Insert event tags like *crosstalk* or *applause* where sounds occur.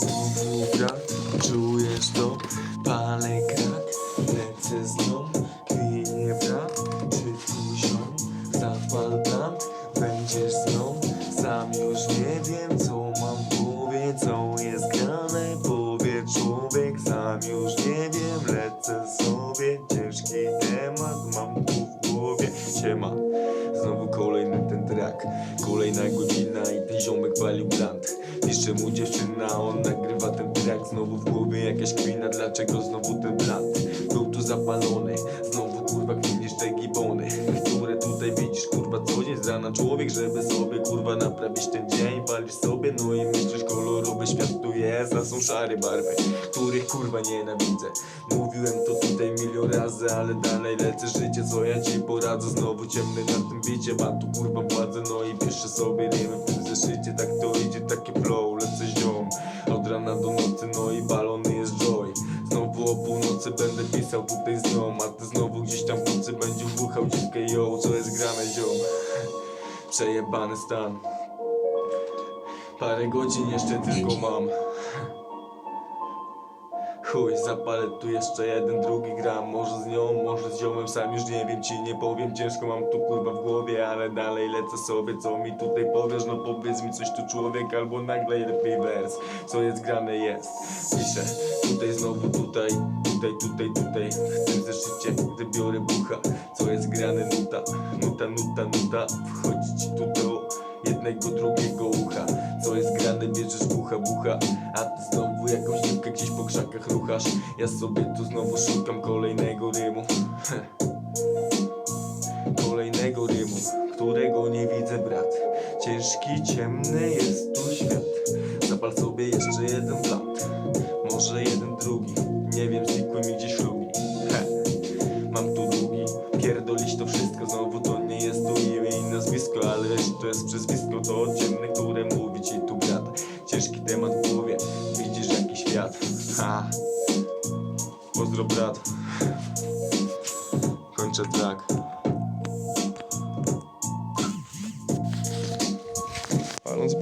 Znowu brat, czujesz to? Palę krak, lecę z nią. Kwinie brat, czy tu ziom? Zapal blant, będziesz z nią. Sam już nie wiem co mam w Co jest grane, powie człowiek Sam już nie wiem, lecę sobie Ciężki temat mam tu w głowie. Siema, znowu kolejny ten track. Kolejna godzina i ten ziomek palił blant Pisze mu dziewczyna, on nagrywa ten track Znowu w głowie jakaś kwina, dlaczego znowu ten blant Był tu zapalony, znowu kurwa kwinisz te gibony. Które tutaj widzisz kurwa co dzień rana Człowiek, żeby sobie kurwa naprawić ten dzień. Palisz sobie, no i myślisz kolorowy świat tu jest A są szare barwy, których kurwa nienawidzę. Mówiłem to tutaj milion razy, ale dalej lecę życie Co ja ci poradzę, znowu ciemny na tym bicie Mam tu kurwa władzę, no i piszę sobie rymy zeszycie Tak to idzie, takie flow, lecę ziom. Od rana do nocy, no i balony jest joy. Znowu o północy będę pisał tutaj z nią A ty znowu gdzieś tam w nocy będzie buchał dziwkę yo Co jest grane ziom? Przejebany stan. Parę godzin jeszcze tylko mam Chuj, zapalę tu jeszcze jeden, drugi gram. Może z nią, może z ziomem, sam już nie wiem Ci nie powiem, ciężko mam tu kurwa w głowie Ale dalej lecę sobie, co mi tutaj powiesz? No powiedz mi coś tu człowiek, albo nagle lepiej wers. Co jest grane jest, piszę Tutaj znowu, tutaj, tutaj, tutaj, tutaj. W tym zeszycie, gdy biorę bucha. Co jest grane, nuta, nuta, nuta, nuta. Wchodzi ci tu do jednego, drugiego ucha. Co jest grane, bierzesz bucha, bucha. A ty znowu jakąś dziwkę gdzieś po krzakach ruchasz. Ja sobie tu znowu szukam kolejnego rymu. *laughs* Kolejnego rymu, którego nie widzę brat. Ciężki, ciemny jest tu świat. Zapal sobie jeszcze jeden blat Może jeden drugi. Nie wiem, znikły mi gdzieś lubi. He. Mam tu długi, pierdolić to wszystko. Znowu to nie jest tu imię i nazwisko Ale to jest przezwisko To ciemne, które mówi ci tu brat. Ciężki temat w głowie świat Ha. Pozdro brat. Kończę track Paląc